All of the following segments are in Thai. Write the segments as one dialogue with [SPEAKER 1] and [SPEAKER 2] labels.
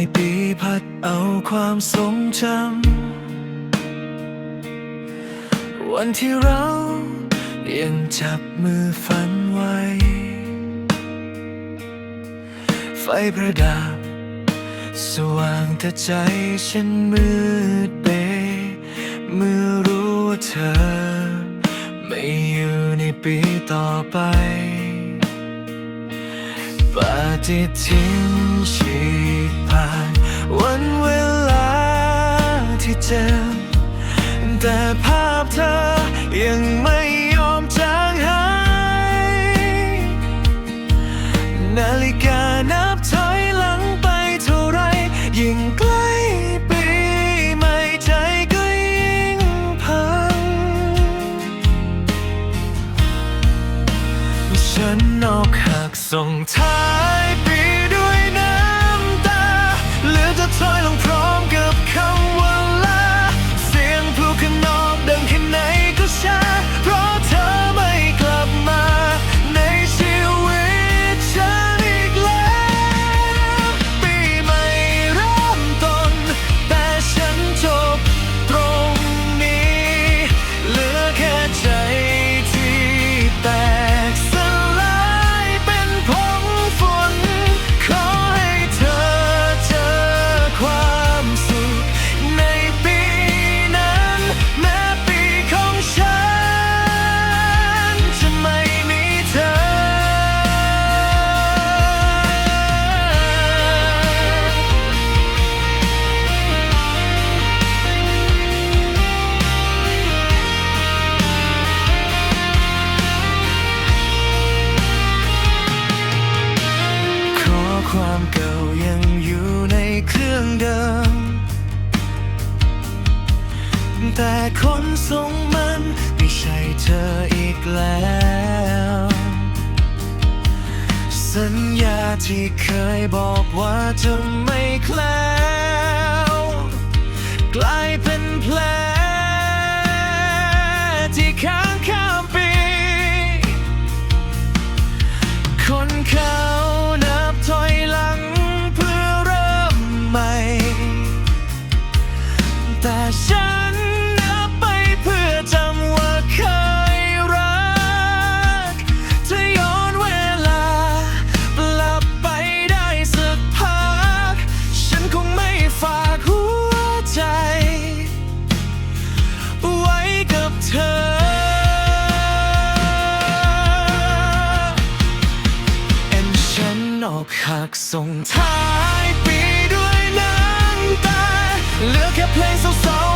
[SPEAKER 1] ลมปลายปีพัดเอาความทรงจำวันที่เรายังจับมือฝันไว้ ไฟประดับ สว่างแต่ใจฉันมืดเบเมื่อรู้ว่าเธอ ไม่อยู่ในปีต่อไปปฏิทินฉีานวันเวลาที่เจ็บแต่ภาพเธอยังไม่ยอมจางหายนาฬิกานับถอยหลังไปเท่าไร ยิ่งใกล้ปีใหม่ใจก็ยิ่งพัง ฉันนอกหักส่งท้าย แต่คนส่งมันไม่ใช่เธออีกแล้ว สัญญาที่เคยบอกว่าจะไม่แคล้วกลายเป็นแผลที่ค้างข้า เหลื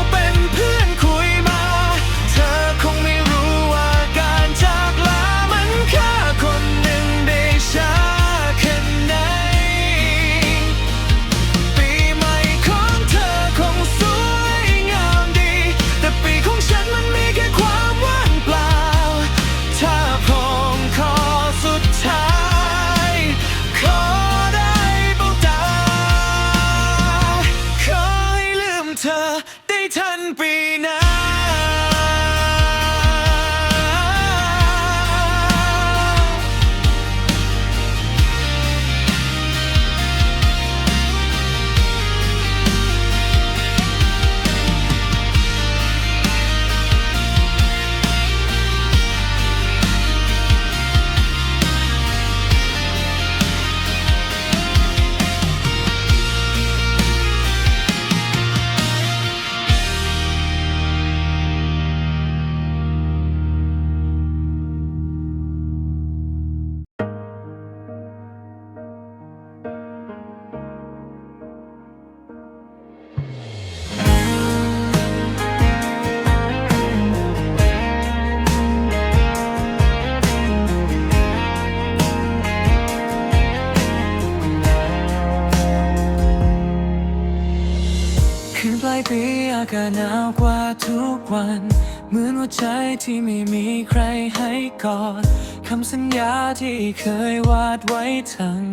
[SPEAKER 1] ที่ไม่มีใครให้กอดคำสัญญาที่เคยวาดไว้ทั้ง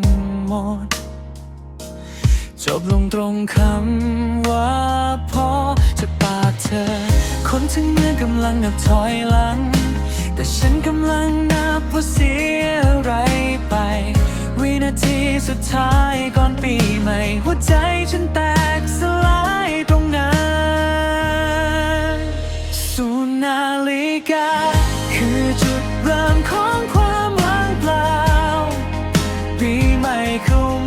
[SPEAKER 1] หมด จบลงตรงคำว่าพอจะปากเธอ คนถึงเมื่อกำลังนับถอยหลัง แต่ฉันกำลังนับว่าเสียอะไรไป วินาทีสุดท้ายก่อนปีใหม่ หัวใจฉันแตกสลายตรงนั้น นาฬิกา คือจุดเริ่มของความว่างเปล่าปีใหม่เข้า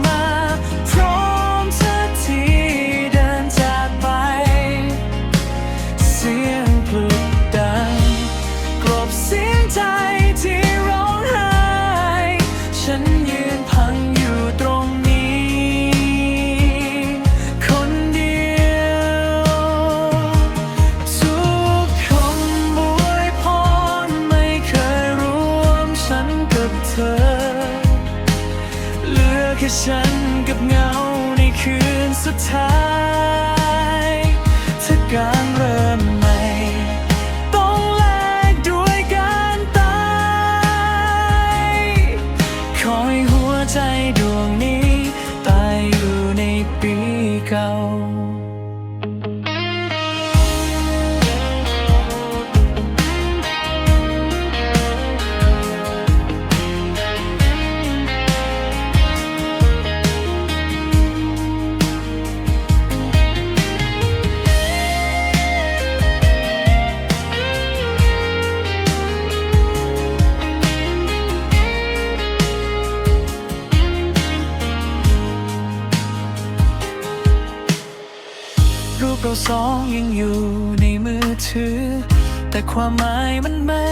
[SPEAKER 1] แต่ความหมายมันไม่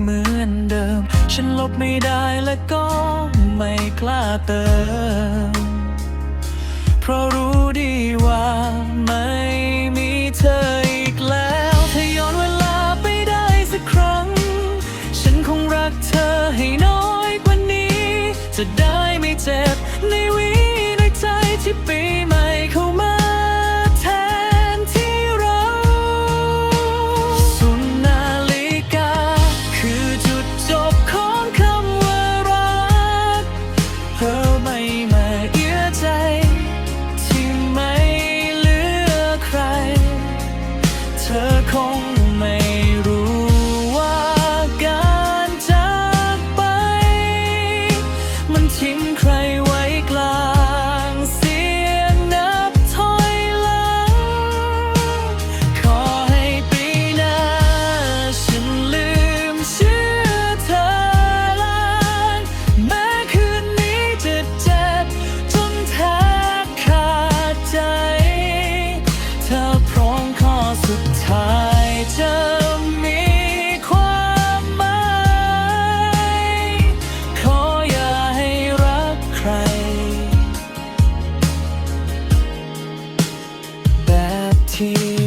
[SPEAKER 1] เหมือนเดิม ฉันลบไม่ได้และก็ไม่กล้าเติม เพราะรู้ดีว่าไม่มีเธอ 情听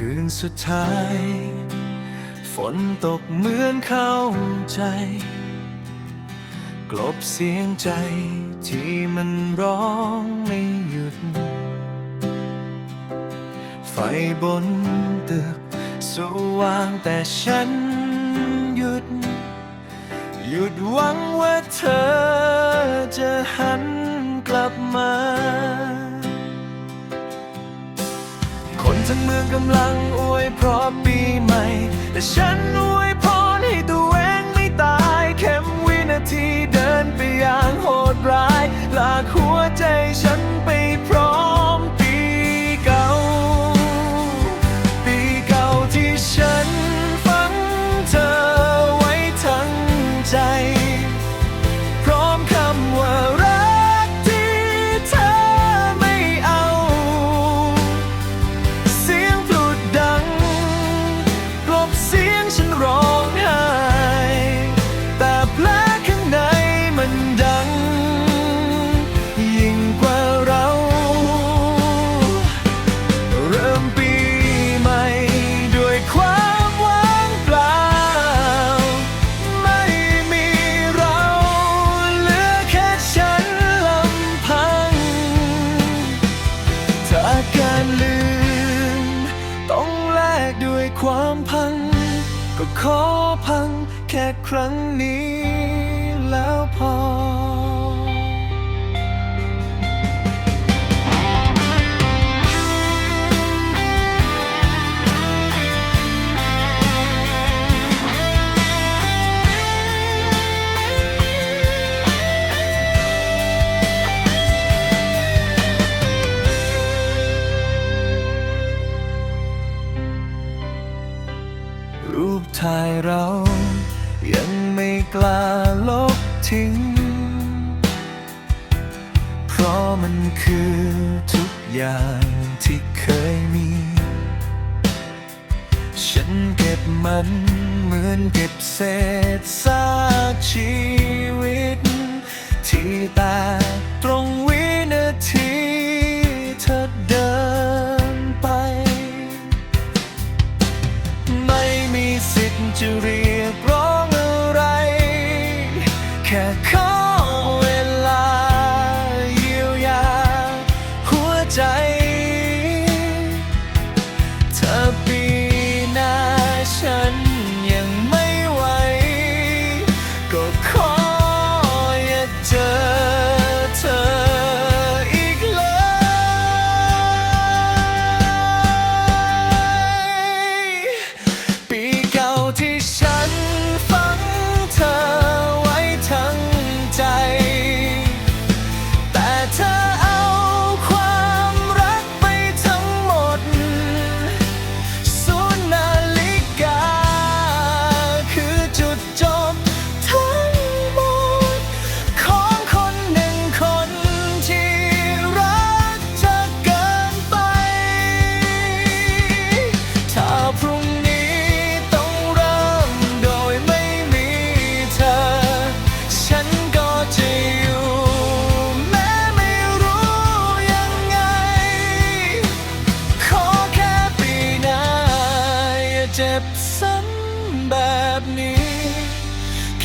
[SPEAKER 1] คืนสุดท้าย ฝนตกเหมือนเข้าใจ กลบเสียงใจที่มันร้องไม่หยุด ไฟบนตึกสว่างแต่ฉันหยุด หยุดหวังว่าเธอจะหันกลับมา ทั้งเมืองกำลังอวยเพราะปีใหม่ แต่ฉันอวย ค่ครั้ง เพราะมันคือทุกอย่างที่เคยมี ฉันเก็บมันเหมือนเก็บเศษซากชีวิต ที่แตก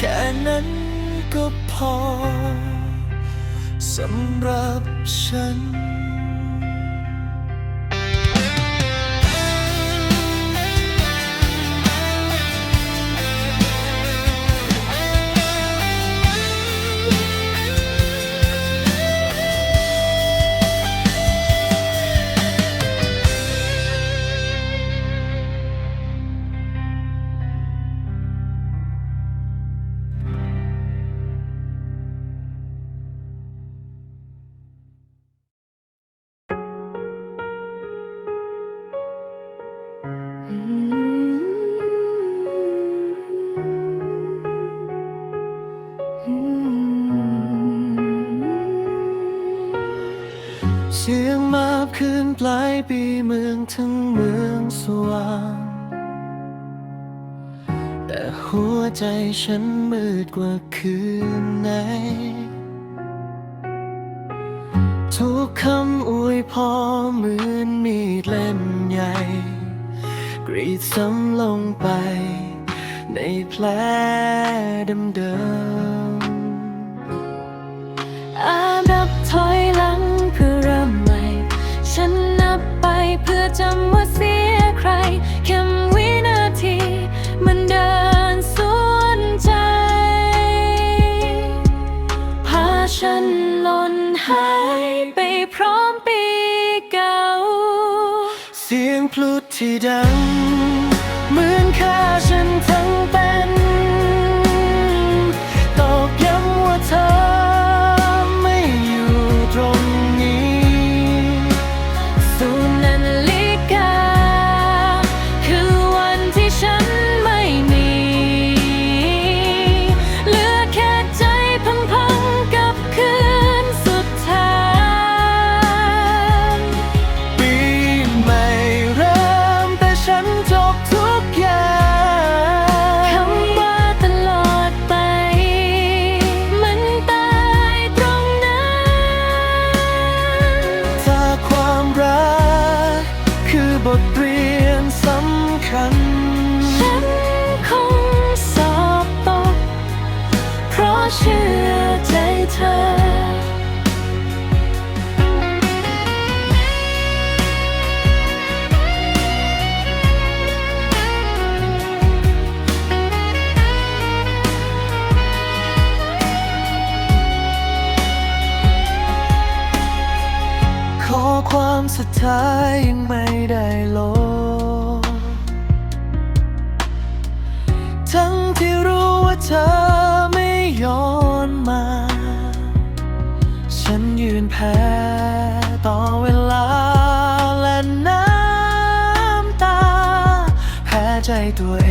[SPEAKER 1] ค่นั้นก็พอสำหรับฉัน ปีเมืองทั้งเมืองสว่าง แต่หัวใจฉันมืดกว่าคืนไหน ทุกคำอวยพรเหมือนมีดเล่มใหญ่ กรีดซ้ำลงไป ในแผลเดิมๆ
[SPEAKER 2] อานับถอยหลังเพื่อเริ่มใหม่ฉัน อจำว่าเสียใคร แค่วินาที มันเดินสวนใจ พาฉันหล่นหายไปพร้อมปีเก่า
[SPEAKER 1] เสียงพลุที่ดัง เหมือนฆ่าฉันทั้ง
[SPEAKER 2] ใสุดท้าย
[SPEAKER 1] ยังไม่ได้ลงทั้งที่รู้ว่าเธอไม่ย้อนมา ฉันยืนแพ้ต่อเวลาและน้ำตา แพ้ใจตัวเอง